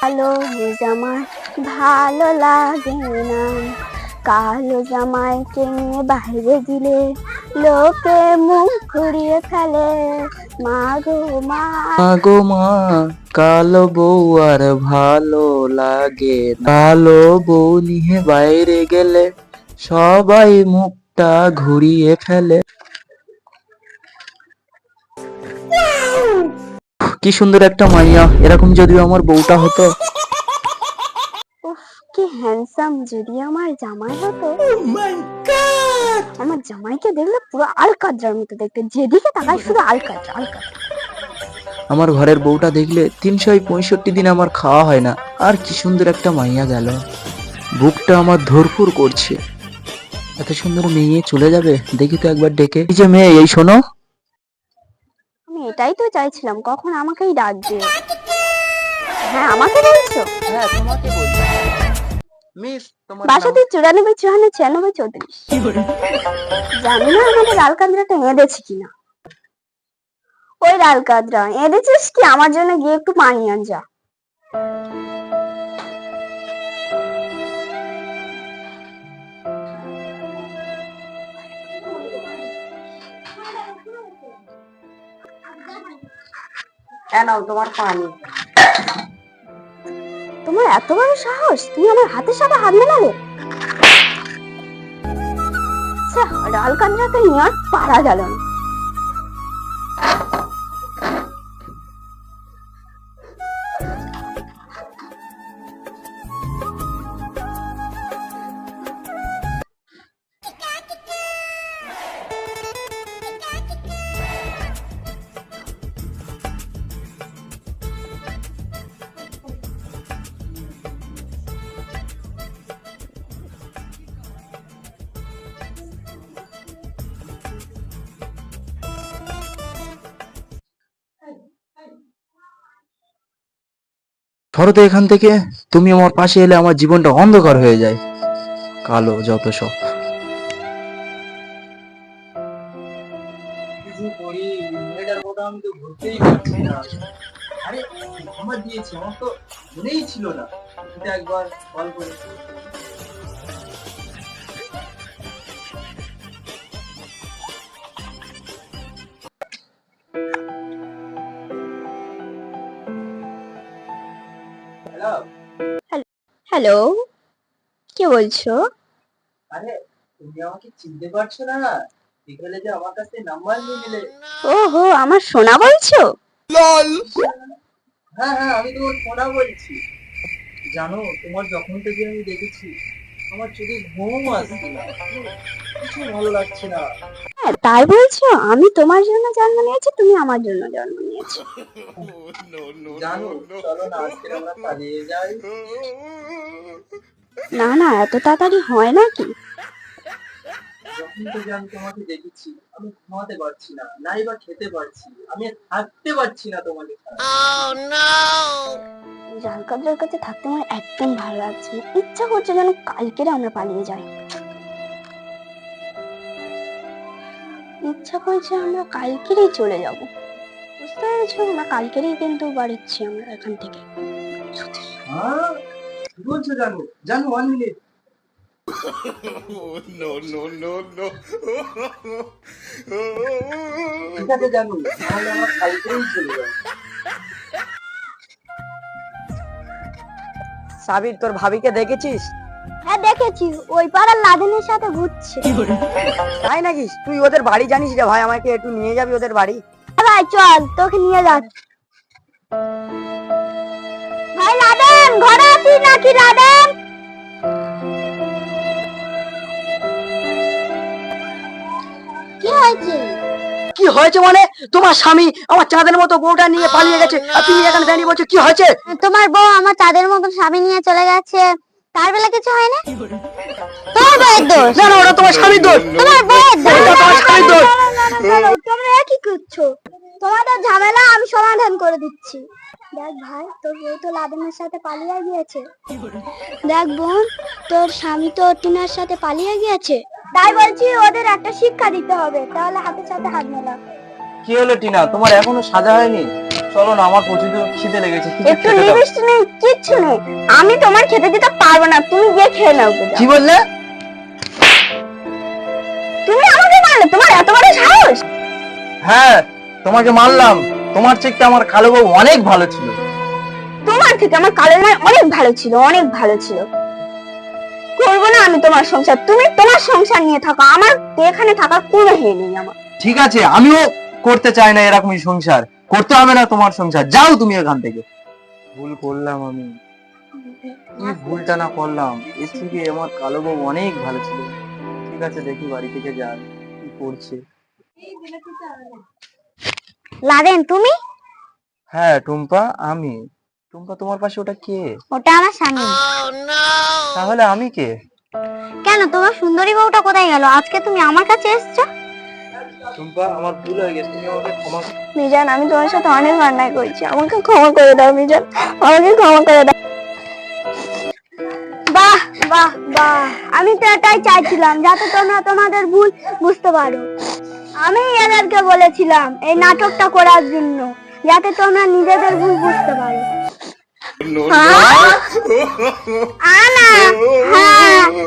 কালো জামাই ভালো লাগে না। কালো জামাই টেনে বাইরে দিলে লোকে মুখ ঘুরিয়ে ফেলে। মা গো মা। গো মা কালো বউ আর ভালো লাগে। কালো বউ নিয়ে বাইরে গেলে সবাই মুখটা ঘুরিয়ে ফেলে। কি সুন্দর একটা মাইয়া। এরকম যদি আমার বউটা হতো। উফ কি হ্যান্ডসাম যদি আমার জামাই হতো। আমার জামাইকে দেখলে পুরো আলকাদ্রার মতো দেখতে। যেদিকে তাকায় শুধু আলকাদ্রা আলকাদ্রা। আমার ঘরের বউটা দেখলে তিনশো পঁয়ষট্টি দিন আমার খাওয়া হয় না। আর কি সুন্দর একটা মাইয়া গেল। বুকটা আমার ধরপুর করছে। এত সুন্দর মেয়ে চলে যাবে দেখি তো একবার ডেকে। এই যে মেয়ে এই শোনো। এটাই তো চাইছিলাম কখন আমাকেই ডাক দিও। হ্যাঁ আমাকে বলছো? হ্যাঁ তোমাকে বলছি। মিস তোমার বাসাতে চুরানব্বই চুয়ান্ন ছিয়ানব্বই চৌত্রিশ। জানি না আমাদের এঁদেছি কিনা। ওই লাল কাঁদরা এঁদেছিস কি? আমার জন্য গিয়ে একটু পানি আন যা। তোমার পানি। তোমার এত বড় সাহস? তুমি আমার হাতের সাথে হাত মেলালে? ছ্যা, লাল নিয়ে আর পারা গেল না। ধরো তো এখান থেকে তুমি আমার পাশে এলে আমার জীবনটা অন্ধকার হয়ে যায়। কালো যত সব। আমার দিয়েছি, আমার তো মনেই ছিল না। একবার কল করে হ্যালো কে বলছো? আরে তুমি আমাকে চিনতে পারছ না। বিকেলে যে আমার কাছে নাম্বার নিয়ে নিলে ওহো আমার সোনা বলছো? হ্যাঁ হ্যাঁ আমি তোমার সোনা বলছি। জানো তোমার যখন থেকে আমি দেখেছি আমার চোখে ঘুম আসছে না কিছু ভালো লাগছে না। হ্যাঁ তাই বলছো? আমি তোমার জন্য জন্ম নিয়েছি তুমি আমার জন্য জন্ম নিয়েছো। জানো চলো না আজকে আমরা পালিয়ে যাই। না না এত তাড়াতাড়ি হয় নাকি? যখন থেকে আমি তোমাকে দেখেছি আমি ঘুমাতে পারছি না নাই বা খেতে পারছি আমি থাকতে পারছি না তোমাকে ছাড়া। জালকাবদের কাছে থাকতে আমার একদম ভালো লাগছে ইচ্ছা করছে যেন কালকের আমরা পালিয়ে যাই। ইচ্ছা করছে আমরা কালকেরই চলে যাব। বুঝতে পেরেছ? আমরা কালকেরই কিন্তু বাড়িচ্ছি আমরা এখান থেকে। হ্যাঁ? জানো? জানো one minute no, no, no, no. ঠিক আছে জানো তাহলে আমরা কালকেই চলে যাব সাবির তোর ভাবিকে দেখেছিস? হ্যাঁ দেখেছি। ওই পাড়ার লাদেনের সাথে ঘুরছে। তাই নাকি? তুই ওদের বাড়ি জানিস রে ভাই আমাকে একটু নিয়ে যাবি ওদের বাড়ি? ভাই চল তোকে নিয়ে যাচ্ছি ভাই লাদেন ঘরে আছিস নাকি লাদেন? হয়েছে? কি হয়েছে মানে? তোমার স্বামী আমার চাঁদের মতো বউটা নিয়ে পালিয়ে গেছে আর তুমি এখানে দাঁড়িয়ে বলছো কি হয়েছে? তোমার বউ আমার তাদের মতন স্বামী নিয়ে চলে গেছে। তার বেলা কিছু হয় না তোমার বউয়ের দোষ। না না ওটা তোমার স্বামীর দোষ। তোমার বউয়ের দোষ। ওটা তোমার স্বামীর দোষ। তোমরা কি করছ। তোমাদের ঝামেলা আমি সমাধান করে দিচ্ছি। দেখ ভাই তোর বউ তো লাদেনের সাথে পালিয়ে গিয়েছে। দেখ বোন তোর স্বামী তো টিনার সাথে পালিয়ে গিয়েছে। তাই বলছি ওদের একটা শিক্ষা দিতে হবে তাহলে হাতের সাথে হাত মেলা কি হলো টিনা? তোমার এখনও সাজা হয়নি? চলো না আমার প্রচুর খিদে লেগেছে। একটু খেতে দাও। লিভিস্ট নেই কিচ্ছু খেতে দিতে পারব না তুমি গিয়ে খেয়ে নাও কি বললে? তুমি আমাকে মারলে তোমার এত বড় সাহস? হ্যাঁ তোমাকে মানলাম তোমার চেয়ে আমার কালো বউ অনেক ভালো ছিল। তোমার থেকে আমার কালো মায় অনেক ভালো ছিল অনেক ভালো ছিল। করব না আমি তোমার সংসার। তুমি তোমার সংসার নিয়ে থাকো আমার এখানে থাকার কোনো হে নেই আমার। ঠিক আছে আমিও করতে চাই না এরকমই সংসার। করতে হবে না তোমার সংসার যাও তুমি এখান থেকে। ভুল করলাম আমি। কি ভুলটা না করলাম? এর থেকে আমার কালো বউ অনেক ভালো ছিল। ঠিক আছে দেখি বাড়ি থেকে যাই কি করছে। লাদেন তুমি? হ্যাঁ টুম্পা আমি। টুম্পা তোমার পাশে ওটা কে? ওটা আমার স্বামী। তাহলে আমি কে? কেন তোমার সুন্দরী বউটা কোথায় গেল? আজকে তুমি আমার কাছে এসছো? টুম্পা আমার ভুল হয়ে গেছে তুমি আমাকে ক্ষমা মিজান আমি তোমার সাথে অনেক অন্যায় করেছি। আমাকে ক্ষমা করে দাও মিজান। আমাকে ক্ষমা করে দাও। বাহ বাহ বাহ। আমি তো এটাই চাইছিলাম যাতে তোমরা তোমাদের ভুল বুঝতে পারো। আমি এদেরকে বলেছিলাম এই নাটকটা করার জন্য যাতে তোমরা নিজেদের ভুল বুঝতে পারো। আনা হ্যাঁ